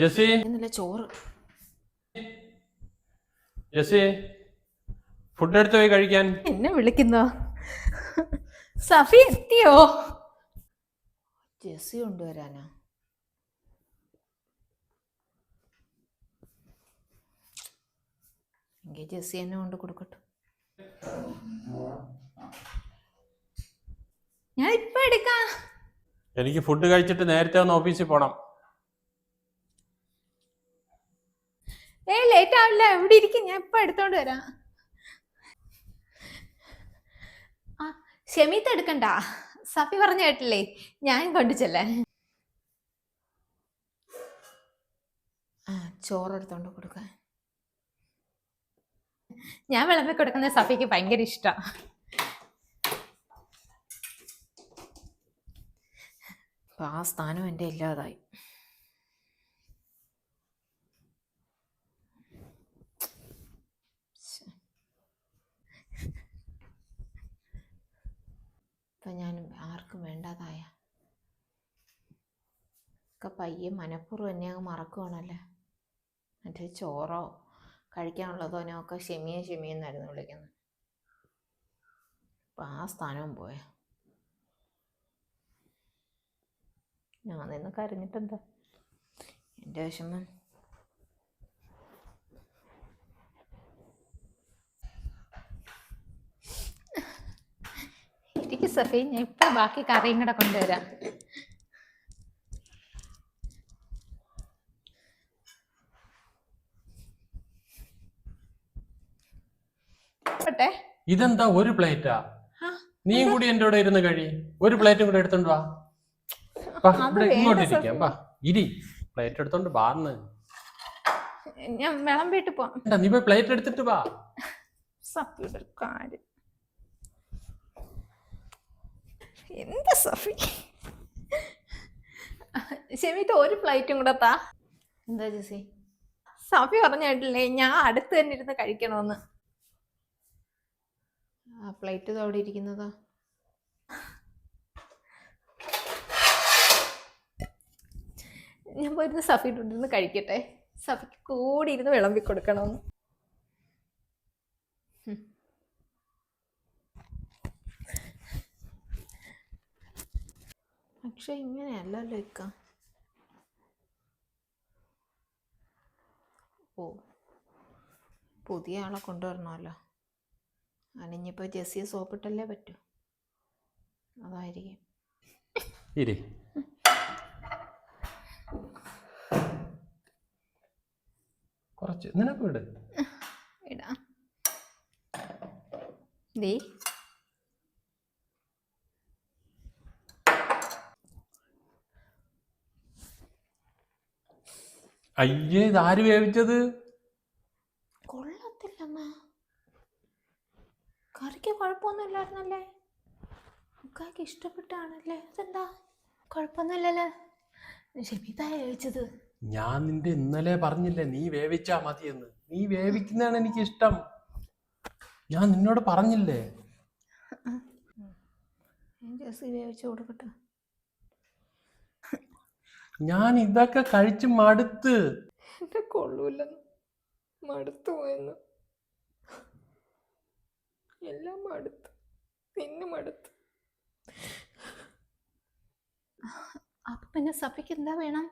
ജസി ചോറ്. ജസി ഫുഡ് എടുത്ത് പോയി കഴിക്കാൻ. എന്നെ വിളിക്കുന്നോ? സഫി എത്തിയോ? ജെസ്സി കൊണ്ടുവരാനാ? എങ്കിൽ ജെസ്സി എന്നെ കൊണ്ട് കൊടുക്കട്ടെ. ഞാൻ ഇപ്പൊ എടുക്കാം. എനിക്ക് ഫുഡ് കഴിച്ചിട്ട് നേരത്തെ ഒന്ന് ഓഫീസിൽ പോണം. ആവില്ല ഇവിടെ ഇരിക്കും? ഞാൻ ഇപ്പൊ എടുത്തോണ്ട് വരാം. ആ ഷെമീത്ത് എടുക്കണ്ട. സഫി പറഞ്ഞു കേട്ടില്ലേ? ഞാൻ കൊണ്ടു ചെല്ലാൻ. ആ ചോറ് എടുത്തോണ്ട് കൊടുക്കാൻ. ഞാൻ വിളമ്പി കൊടുക്കുന്ന സഫിക്ക് ഭയങ്കര ഇഷ്ട. ആ സ്ഥാനം എന്റെ ഇല്ലാതായി. ഇപ്പൊ ഞാൻ ആർക്കും വേണ്ടാതായ. ഒക്കെ പയ്യെ മനഃപൂർവം എന്നെ അങ്ങ് മറക്കുവാണല്ലേ? മറ്റേ ചോറോ കഴിക്കാനുള്ളതോനോ ഒക്കെ ഷെമിയെ ഷെമിയെന്നായിരുന്നു വിളിക്കുന്നത്. അപ്പം ആ സ്ഥാനവും പോയ. ഞാൻ നിന്ന് കരഞ്ഞിട്ടെന്താ? എന്റെ വിഷമം. ഇരിക്ക് സഫി ഞാൻ ഇപ്പൊ ബാക്കി കറിയും കൂടെ കൊണ്ടുവരാം. പോട്ടെ. ഇതെന്താ ഒരു പ്ലേറ്റാ? നീ നീയും കൂടി എന്റെ കൂടെ ഇരുന്ന് കഴി ഒരു പ്ലേറ്റും കൂടെ എടുത്തോണ്ട് വാ. വാ, ഇവിടെ ഇങ്ങോട്ട്. ഇരിക്കാം. വാ ഇരി. പ്ലേറ്റ് എടുത്തോണ്ട് വാന്ന് ഞാൻ വിളമ്പിട്ട് പോവാം. എന്താ നീ പോയി പ്ലേറ്റ് എടുത്തിട്ട് വാ. സഫിയുടെ കാര്യം. എന്താ സഫി? ഷെമിത്ത് ഒരു ഫ്ലൈറ്റും കൂടെ താ. എന്താ ജെസി സഫി പറഞ്ഞിട്ടില്ലേ ഞാൻ അടുത്ത് തന്നെ ഇരുന്ന് കഴിക്കണമെന്ന്. ആ ഫ്ലൈറ്റ് അവിടെ ഇരിക്കുന്നതാ. ഞാൻ പോയിരുന്ന് സഫിയുടെ ഇരുന്ന് കഴിക്കട്ടെ. സഫിക്ക് കൂടി ഇരുന്ന് വിളമ്പി കൊടുക്കണമെന്ന്. പക്ഷെ ഇങ്ങനെയല്ലല്ലോ ഇക്ക ഓ പുതിയ ആളെ കൊണ്ടുവരണമല്ലോ. അനിഞ്ഞിപ്പോൾ ജെസ്സിയെ സോപ്പിട്ടല്ലേ പറ്റൂ? അതായിരിക്കും. ഇരി. കുറച്ച്. നിനക്ക് വിട്. ഇടാ. ദേ അയ്യേ ഇതാര് വേവിച്ചത്? കൊള്ളത്തില്ലമ്മ കറിക്ക് കുഴപ്പമൊന്നുമില്ലായിരുന്നല്ലേ? മുക്കാക്ക് ഇഷ്ടപ്പെട്ടാണല്ലേ? അതെന്താ? കുഴപ്പമൊന്നുമില്ലല്ലേ? ഷെമിതാ ചോദിച്ചത് ഞാൻ നിന്റെ ഇന്നലെ പറഞ്ഞില്ലേ നീ വേവിച്ചാ മതിയെന്ന്. നീ വേവിക്കുന്നതാണ് എനിക്ക് ഇഷ്ടം ഞാൻ നിന്നോട് പറഞ്ഞില്ലേ? ഞാൻ ജെസ്സി വേവിച്ച് കൊടുക്കട്ടെ. ഞാൻ ഇതൊക്കെ കഴിച്ച് മടുത്ത്. എന്നെ കൊള്ളൂല്ലെന്ന് മടുത്തു പോയെന്ന്. എല്ലാം മടുത്ത്. നിന്നെ മടുത്ത്. അപ്പൊ പിന്നെ സഭയ്ക്ക് എന്താ വേണം?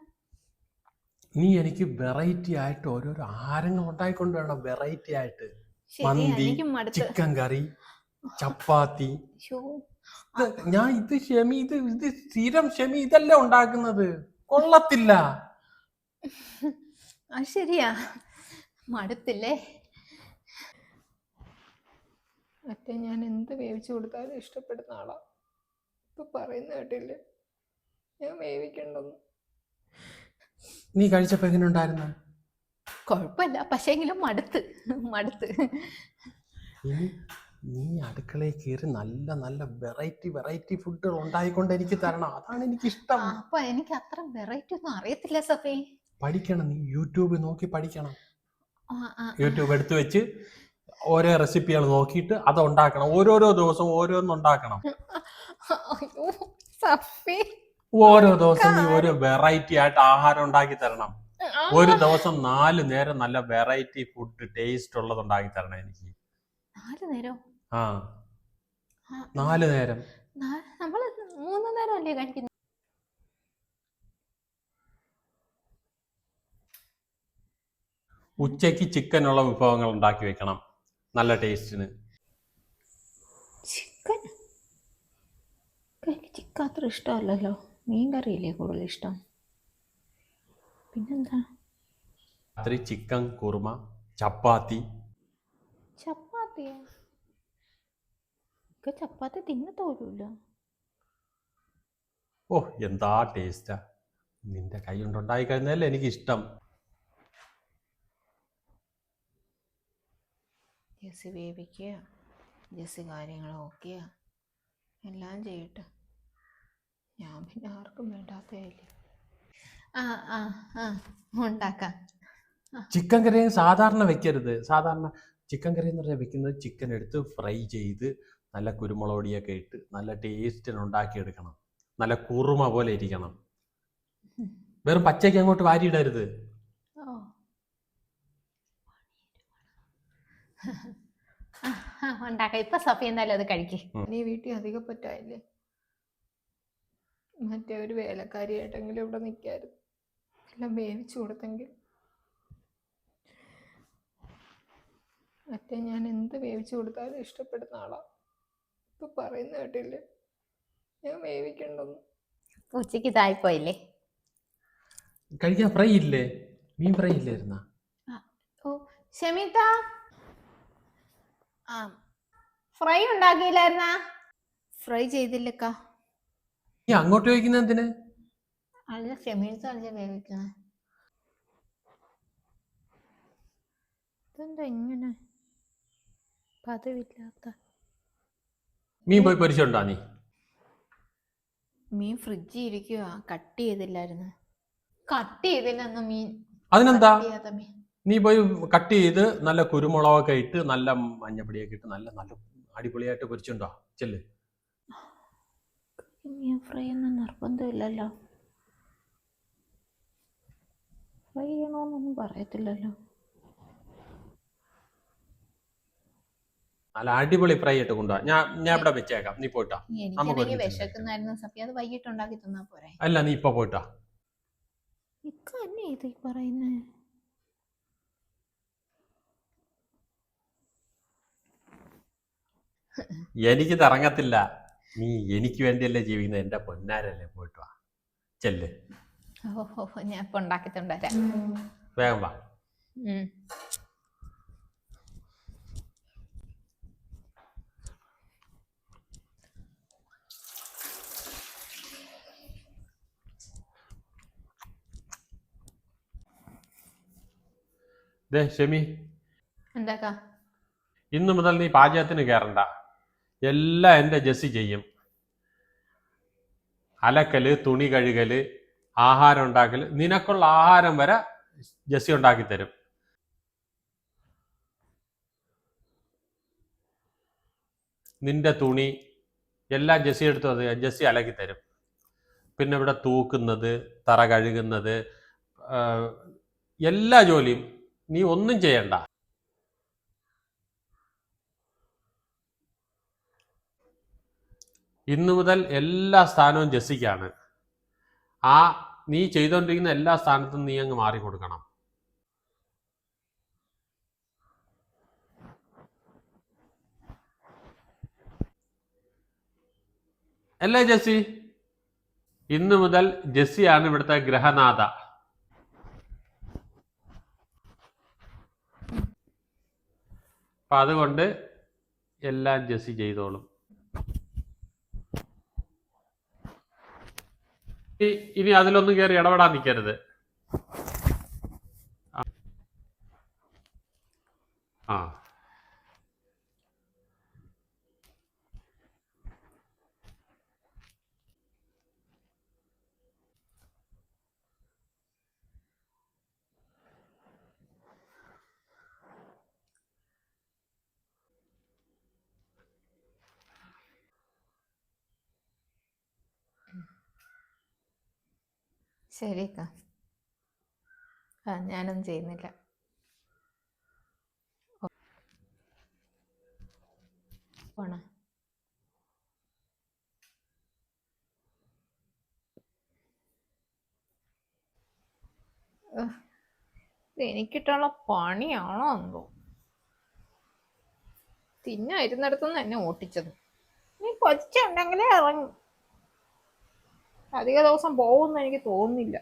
നീ എനിക്ക് വെറൈറ്റി ആയിട്ട് ഓരോരോ ആരങ്ങൾ ഉണ്ടായിക്കൊണ്ട് വേണം വെറൈറ്റി ആയിട്ട്. മന്തി ചിക്കൻ കറി ചപ്പാത്തി. ഞാൻ ഇത് ഷെമി ഇത് ഇത് സ്ഥിരം ഷെമി ഇതല്ലേ ഉണ്ടാക്കുന്നത്? കൊള്ളത്തില്ല. അത് ശരിയാ. മടുത്തില്ലേ? അറ്റ ഞാൻ എന്ത് വേവിച്ചു കൊടുത്താലും ഇഷ്ടപ്പെടുന്ന ആളാ. ഇപ്പൊ പറയുന്ന കേട്ടില്ല? ഞാൻ വേവിക്കണ്ടെന്ന്. നീ കഴിച്ചപ്പോ എങ്ങനെ ഉണ്ടായിരുന്ന? കുഴപ്പമില്ല പക്ഷേങ്കിലും മടുത്ത്. മടുത്ത്. നീ അടുക്കളയിൽ കയറി നല്ല നല്ല വെറൈറ്റി വെറൈറ്റി ഫുഡുകൾ ഉണ്ടായിക്കൊണ്ട് എനിക്ക് തരണം. അതാണ് എനിക്ക് ഇഷ്ടം അപ്പൊ എനിക്ക് അത്ര വെറൈറ്റി ഒന്നും അറിയത്തില്ല സഫേ. പഠിക്കണം നീ. യൂട്യൂബ് നോക്കി പഠിക്കണം. യൂട്യൂബ് എടുത്തു വെച്ച് ഓരോ റെസിപ്പികൾ നോക്കിയിട്ട് അത് ഉണ്ടാക്കണം. ഓരോരോ ദിവസവും ഓരോന്നും ഉണ്ടാക്കണം. ഓരോ ദിവസം നീ ഒരു വെറൈറ്റി ആയിട്ട് ആഹാരം ഉണ്ടാക്കി തരണം. ഒരു ദിവസം നാല് നേരം നല്ല വെറൈറ്റി ഫുഡ് ടേസ്റ്റ് ഉള്ളത് ഉണ്ടാക്കി തരണം എനിക്ക്. നാല് നേരം? ആ. നാല് നേരം. നമ്മൾ മൂന്ന് നേരം അല്ലേ കഴിക്കുന്നത് ഉച്ചയ്ക്ക് ചിക്കനുള്ള വിഭവങ്ങൾ ഉണ്ടാക്കി വെക്കണം. നല്ല ടേസ്റ്റിന്. ചിക്കൻ? എനിക്ക് ചിക്കൻ അത്ര ഇഷ്ടമല്ലല്ലോ. മീൻ കറിയില്ലേ കൂടുതൽ ഇഷ്ടം? പിന്നെന്താ? രാത്രി ചിക്കൻ കുറുമ ചപ്പാത്തി. ചപ്പാത്തിയാ? ഒക്കെ ചപ്പാത്തി തിന്നത്തോലുമില്ല ഓ എന്താ ടേസ്റ്റാ നിന്റെ കൈ കൊണ്ടുണ്ടായി കഴിഞ്ഞാലേ എനിക്ക് ഇഷ്ടം ജസ് വേവിക്കുക ജസ് കാര്യങ്ങൾ നോക്കുക എല്ലാം ചെയ്യട്ടെ. ഞാൻ പിന്നെ ആർക്കും വേണ്ടാത്തതല്ലേ ആ ആ ആ ഉണ്ടാക്കാം. ചിക്കൻ കറിയും സാധാരണ വെക്കരുത്. സാധാരണ ചിക്കൻ കറി എന്ന് പറഞ്ഞാൽ വെക്കുന്നത് ചിക്കൻ എടുത്ത് ഫ്രൈ ചെയ്ത് നല്ല കുരുമുളകൊടിയൊക്കെ ഇട്ട് നല്ല ടേസ്റ്റിന് ഉണ്ടാക്കിയെടുക്കണം. നല്ല കുറുമ പോലെ ഇരിക്കണം. വെറും പച്ചയ്ക്ക് അങ്ങോട്ട് വാരിയിടരുത്. ഉണ്ടാക്കാം. ഇപ്പൊ സഫി എന്തായാലും അത് കഴിക്കേ. നീ വീട്ടിൽ അധികം പറ്റായില്ലേ? മറ്റേ ഒരു വേലക്കാരിയായിട്ടെങ്കിലും ഇവിടെ നിൽക്കായിരുന്നു എല്ലാം വേവിച്ചു കൊടുത്തെങ്കിൽ. മറ്റേ ഞാൻ എന്ത് വേവിച്ചു കൊടുത്താലും ഇഷ്ടപ്പെടുന്ന ആളാ. ഇപ്പൊ പറയുന്ന കേട്ടില്ലേ? ഞാൻ വേവിക്കണ്ടെന്ന്. ഉച്ചയ്ക്ക് ഇതായിപ്പോയില്ലേ? കഴിക്കാൻ ഫ്രൈ ഇല്ലേ? മീൻ ഫ്രൈ ഇല്ലായിരുന്ന ഓ ഷമിത? ആ ഫ്രൈ ഉണ്ടാക്കിയില്ലായിരുന്ന ഫ്രൈ ചെയ്തില്ലക്ക നീ അങ്ങോട്ട് ചോദിക്കുന്ന എന്തിന്? അല്ല ഷമീത്ത അല്ല വേവിക്കണ. ഇതെന്താ ഇങ്ങനെ പതിവില്ലാത്ത മീൻ പോയി പരിചയമുണ്ടാ നീ? മീൻ ഫ്രിഡ്ജിൽ ഇരിക്കുക കട്ട് ചെയ്തില്ലായിരുന്നു. കട്ട് ചെയ്തില്ലെന്ന് മീൻ. അതിനെന്താ? Cut ചെയ്യാത്ത മീൻ. നീ പോയി കട്ട് ചെയ്ത് നല്ല കുരുമുളകൊക്കെ ഇട്ട് നല്ല മഞ്ഞപ്പൊടിയൊക്കെ ഇട്ട് നല്ല നല്ല അടിപൊളിയായിട്ട് പൊരിച്ചുണ്ടോ? ചെല്ല്. മീൻ ഫ്രൈ ഒന്നും നിർബന്ധമില്ലല്ലോ. ഫ്രൈ ചെയ്യണമെന്നൊന്നും പറയത്തില്ലല്ലോ. നല്ല അടിപൊളി ഫ്രൈ ആയിട്ട് കൊണ്ടുപോവാ ഞാൻ ഞാൻ ഇവിടെ വെച്ചേക്കാം. നീ പോയിട്ടാ. നമുക്ക് വിശക്കുന്നായിരുന്നു സത്യം. അത് വൈകിട്ട് ഉണ്ടാക്കി തന്നാ പോരെ. അല്ല നീ ഇപ്പൊ പോയിട്ടാ. ഇത് ഈ പറയുന്നേ? എനിക്ക് തറങ്ങത്തില്ല നീ എനിക്ക് വേണ്ടിയല്ലേ ജീവിക്കുന്നത്. എന്റെ പൊന്നാരല്ലേ പോയിട്ട്. വാ ചെല്ല് ഞാൻ ഇപ്പൊ ഉണ്ടാക്കി വേഗം വാ. ദേ ഷെമി. എന്താക്കാ? ഇന്നു മുതൽ നീ പാചകത്തിന് കയറണ്ട എല്ലാം എന്റെ ജസ്സി ചെയ്യും. അലക്കൽ തുണി കഴുകൽ ആഹാരം ഉണ്ടാക്കൽ നിനക്കുള്ള ആഹാരം വരെ ജസ്സി ഉണ്ടാക്കി തരും. നിന്റെ തുണി എല്ലാം ജസ്സി എടുത്തു അത് ജസ്സി അലക്കി തരും. പിന്നെ ഇവിടെ തൂക്കുന്നത് തറ കഴുകുന്നത് എല്ലാ ജോലിയും നീ ഒന്നും ചെയ്യണ്ട. ഇന്നു മുതൽ എല്ലാ സ്ഥാനവും ജസ്സിക്കാണ്. ആ നീ ചെയ്തുകൊണ്ടിരിക്കുന്ന എല്ലാ സ്ഥാനത്തും നീ അങ്ങ് മാറി കൊടുക്കണം അല്ലേ ജസ്സി? ഇന്നു മുതൽ ജസ്സിയാണ് ഇവിടുത്തെ ഗ്രഹനാഥ. അപ്പൊ അതുകൊണ്ട് എല്ലാം ജസ്സി ചെയ്തോളും. ഇനി അതിലൊന്നും കയറി ഇടപെടാൻ നിൽക്കരുത് ആ. ആ ശരി അക്ക ആ ഞാനൊന്നും ചെയ്യുന്നില്ല. പോണ? എനിക്കിട്ടുള്ള പണിയാണോ എന്തോ തിന്നായിരുന്നിടത്തുനിന്ന് എന്നെ ഓട്ടിച്ചത്. നീ കൊച്ചുണ്ടെങ്കിലേ ഇറങ്ങും. അധിക ദിവസം പോകുമെന്ന് എനിക്ക് തോന്നുന്നില്ല.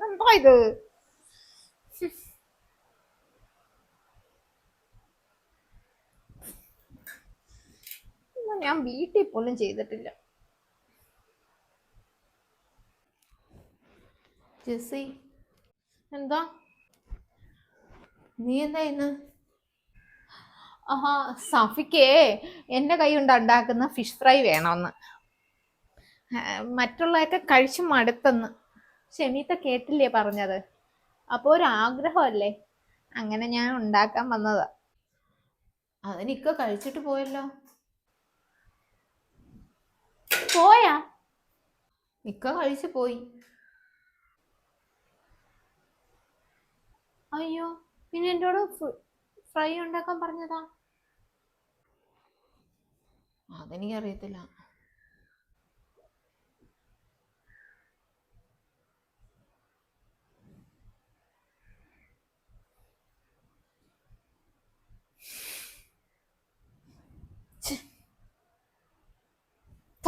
എന്താ ഇത്? ഞാൻ വീട്ടിൽ പോലും ചെയ്തിട്ടില്ല. ജെസ്സി. എന്താ? നീ എന്താ ഇന്ന്? ആഹാ സഫിക്കേ എന്റെ കൈ കൊണ്ട് ഉണ്ടാക്കുന്ന ഫിഷ് ഫ്രൈ വേണമെന്ന് മറ്റുള്ളതൊക്കെ കഴിച്ചു മടുത്തെന്ന്. ഷെമീത്ത കേട്ടില്ലേ പറഞ്ഞത്? അപ്പോൾ ഒരു ആഗ്രഹമല്ലേ? അങ്ങനെ ഞാൻ ഉണ്ടാക്കാൻ വന്നതാ. അതിനിക്ക കഴിച്ചിട്ട് പോയല്ലോ. പോയാ? ഇക്ക കഴിച്ചു പോയി. അയ്യോ പിന്നെ എന്നോട് ഫ്രൈ ഉണ്ടാക്കാൻ പറഞ്ഞതാ? അതെനിക്കറിയത്തില്ല.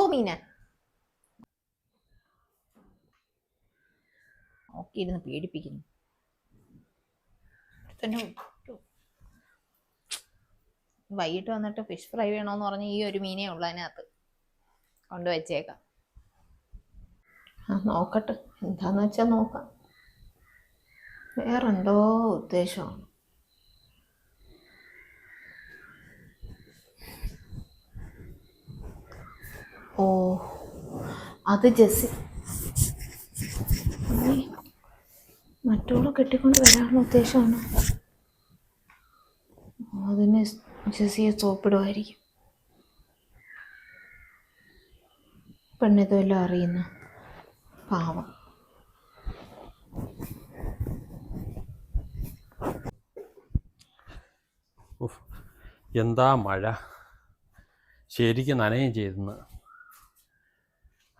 തോമീന നോക്കിയിരുന്ന് പേടിപ്പിക്കുന്നു. തന്നെ. വൈകിട്ട് വന്നിട്ട് ഫിഷ് ഫ്രൈ വേണോന്ന് പറഞ്ഞ് ഈ ഒരു മീനേ ഉള്ളൂ അതിനകത്ത്. കൊണ്ടുവച്ചേക്കാം. ആ നോക്കട്ടെ. എന്താന്ന് വെച്ചാ നോക്കാം. വേറെന്തോ ഉദ്ദേശമാണ്. ഓ അത് ജെസ്സി. മറ്റോളെ കെട്ടിക്കൊണ്ട് വരാനുള്ള ഉദ്ദേശമാണ്. അതിന് ജെസ്സിയെ സോപ്പിടുമായിരിക്കും. പെണ്ണിതെല്ലാം അറിയുന്നു പാവം. എന്താ മഴ? ശരിക്കും നനയും ചെയ്തെന്ന്.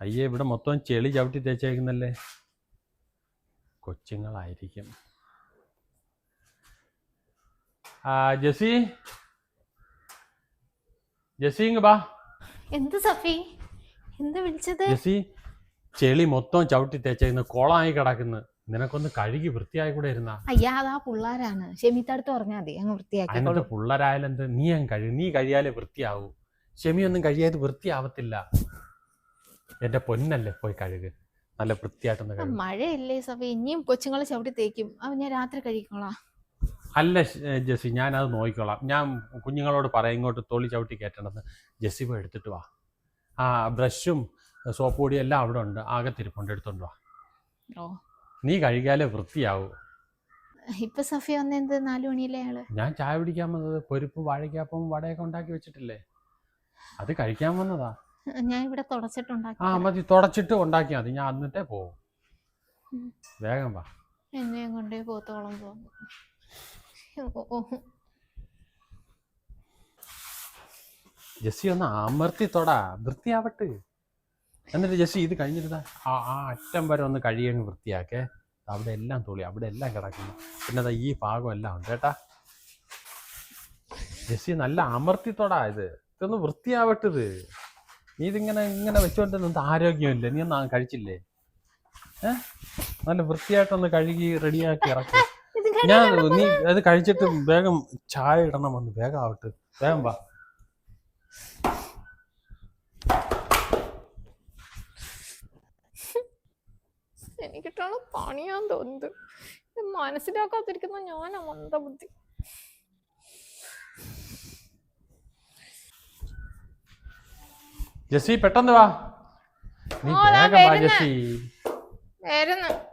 അയ്യേ ഇവിടെ മൊത്തം ചെളി ചവിട്ടി തേച്ചേക്കുന്നല്ലേ? കൊച്ചുങ്ങളായിരിക്കും. ആ ജെസി? ജെസി ഇങ്ങ് ബാ. എന്ത് സഫി? എന്ത് വിളിച്ചത്? ജെസി ചെളി മൊത്തം ചവിട്ടി തേച്ചേക്കുന്ന കോളായി കിടക്കുന്നു. നിനക്കൊന്ന് കഴുകി വൃത്തിയായി കൂടെ ഇരുന്നാ. അയ്യാ അതാ പിള്ളേരാണ്. ഷെമിത്തടുത്ത് പറഞ്ഞാൽ മതി അങ്ങ് വൃത്തിയാക്കി. വൃത്തിയാക്കിക്കോളൂ പിള്ളേരായാലും എന്ത് നീ അങ്ങ് കഴുകി നീ കഴിയാലേ വൃത്തിയാവൂ. ഷെമിയൊന്നും കഴിയാതെ വൃത്തിയാവത്തില്ല. എന്റെ പൊന്നല്ലേ പോയി കഴുക്. നല്ല വൃത്തിയായിട്ടൊന്ന് കഴുകും. മഴയല്ലേ സഭ ഇനിയും കൊച്ചുങ്ങളെ ചവിട്ടി തേക്കും. അവ ഞാൻ രാത്രി കഴിക്കോളാം. അല്ല ജെസ്സി ഞാൻ അത് ഞാനത് നോക്കിക്കോളാം. ഞാൻ കുഞ്ഞുങ്ങളോട് പറയാം ഇങ്ങോട്ട് തൊളി ചവിട്ടി കയറ്റണമെന്ന്. ജെസ്സി പോയി എടുത്തിട്ട് വാ. ആ ബ്രഷും സോപ്പ് പൊടിയും എല്ലാം അവിടെ ഉണ്ട്. ആകത്തിരിപ്പുണ്ട് എടുത്തോണ്ട് വാ. ഓ. നീ കഴുകിയാലേ വൃത്തിയാവൂ. ഇപ്പൊ സഫി വന്നെന്ത് നാലു മണിയിലെ ആൾ? ഞാൻ ചായ പിടിക്കാൻ വന്നത്? പൊരുപ്പ് വാഴയ്ക്കാപ്പം വടയൊക്കെ ഉണ്ടാക്കി വെച്ചിട്ടില്ലേ? അത് കഴിക്കാൻ വന്നതാ. ഞാൻ ഇവിടെ തുടച്ചിട്ടുണ്ടാക്കി ആ മതി. തുടച്ചിട്ട് ഉണ്ടാക്കിയാൽ മതി. ഞാൻ അന്നിട്ടേ പോവും. വേഗം വാ. എന്നെയും കൊണ്ടേ പോത്തോളം പോകും. ജെസ്സി ഒന്ന് അമർത്തി തൊടാ. വൃത്തിയാവട്ടെ. എന്നിട്ട് ജെസ്സി ഇത് കഴിഞ്ഞിരുന്ന. ആ ആ അറ്റം വരെ ഒന്ന് കഴിയങ്ങ് വൃത്തിയാക്കേ. അവിടെ എല്ലാം തുളി അവിടെ എല്ലാം കിടക്കുന്നു. പിന്നെ ഈ ഭാഗം എല്ലാം ഉണ്ട് കേട്ടാ. ജെസ്സി നല്ല അമർത്തി തൊടാ ഇത്. ഇതൊന്ന് വൃത്തിയാവട്ടത് നീ ഇതിങ്ങനെ ഇങ്ങനെ വെച്ചുകൊണ്ട് നിന്നത് ആരോഗ്യമില്ലേ? നീ ഒന്നും കഴിച്ചില്ലേ? ഏ? നല്ല വൃത്തിയായിട്ടൊന്ന് കഴുകി റെഡിയാക്കി ഇറക്കി. ഞാൻ നീ അത് കഴിച്ചിട്ട് വേഗം ചായ ഇടണം വന്ന് വേഗം ആവട്ടെ. വേഗം വാ. എനിക്കിട്ടുള്ള പണിയാൻ തോന്നുന്നത് ഇത് മനസ്സിലാക്കാതിരിക്കുന്ന ഞാനാ മന്ദബുദ്ധി. ജെസ്സി പെട്ടെന്ന് വാ. നീ ആ, ദാ വേഗം വാ വരുന്ന്. ജെസ്സി. വരുന്നു.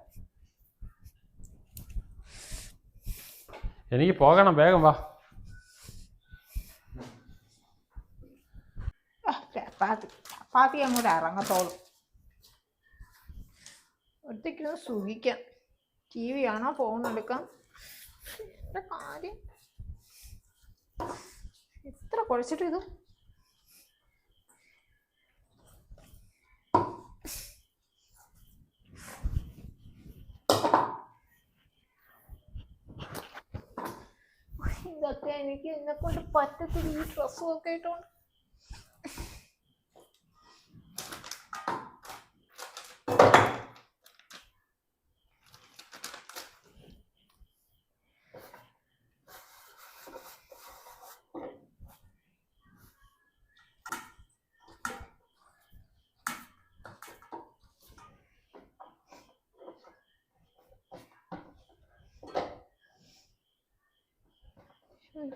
എനിക്ക് പോകണം വേഗം വാ. ആ, ചപ്പാത്തി. ചപ്പാത്തി അങ്ങോട്ട് ഇറങ്ങത്തോളും. ഒറ്റയ്ക്കൊന്ന് സുഖിക്കാം. ടി വി ആണോ ഫോൺ എടുക്കാം. എന്താ കാര്യം? എത്ര കുഴച്ചിട്ട് ഇത് ഇതൊക്കെ എനിക്ക് എന്നെ കൊണ്ട് പറ്റത്തില്ല. ഈ ഡ്രസ്സും ഒക്കെ ഇട്ടോണ്ട്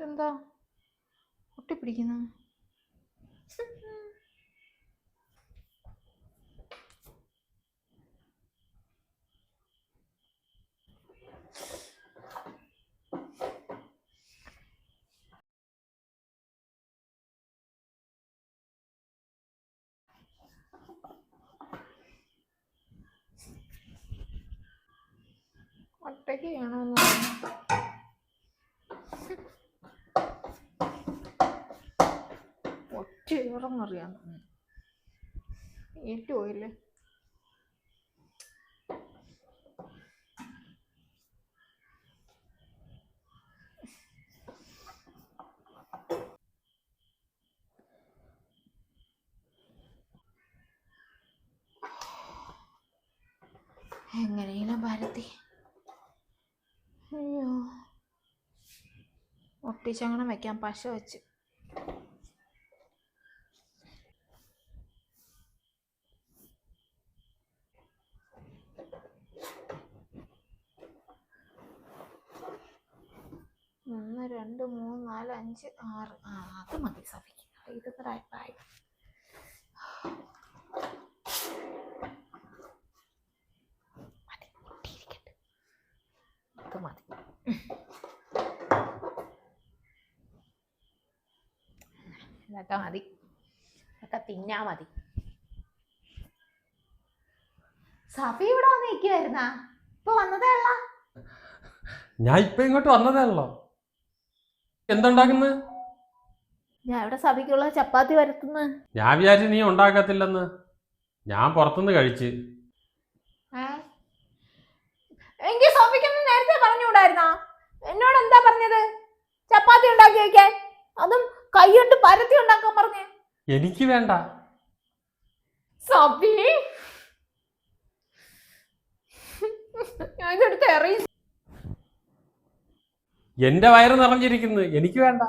ഇതെന്താ? ഒട്ടിപ്പിടിക്കുന്ന ഒറ്റയ്ക്ക് ചെയ്യണമെന്ന് തോന്നുന്നു ഏറ്റു പോയില്ലേ ഏറ്റുപോയില്ലേ ഭാരതി അയ്യോ. ഒട്ടിച്ചങ്ങനെ വെക്കാം പശ വെച്ച്. ഒന്ന് രണ്ട് മൂന്ന് നാല് അഞ്ച് ആറ്. ആ അത് മതി സഫിക്ക്. ഇതൊന്ന് ആയി. മതി ഒട്ടിയിരിക്കട്ടെ ഇത് മതി. ഇതൊക്കെ മതി. ഇതൊക്കെ തിന്നാ മതി. സഫി ഇവിടെ വന്ന് നിൽക്കുവായിരുന്നാ ഇപ്പൊ വന്നതേ ഉള്ള? ഞാൻ ഇപ്പൊ ഇങ്ങോട്ട് വന്നതേയുള്ളോ എന്തുണ്ടാക്കുന്നത് ഞാൻ ഇവിടെ സഭയ്ക്കുള്ള ചപ്പാത്തി വരുത്തുന്നു. ഞാൻ വിചാരിച്ചു നീ ഉണ്ടാക്കത്തില്ലെന്ന്. ഞാൻ പുറത്തുനിന്ന് കഴിച്ച്. എങ്കിൽ സോഫിക്കൊന്ന് നേരത്തെ പറഞ്ഞുകൂടായിരുന്നാ? എന്നോട് എന്താ പറഞ്ഞത്? ചപ്പാത്തി ഉണ്ടാക്കി വെക്കാൻ അതും കൈകൊണ്ട് പരത്തി ഉണ്ടാക്കാൻ പറഞ്ഞേ. എനിക്ക് വേണ്ട. സോഫി ഞാൻ ഇതെടുത്ത് എറിയും. എന്റെ വയറ് നിറഞ്ഞിരിക്കുന്നു. എനിക്ക് വേണ്ട.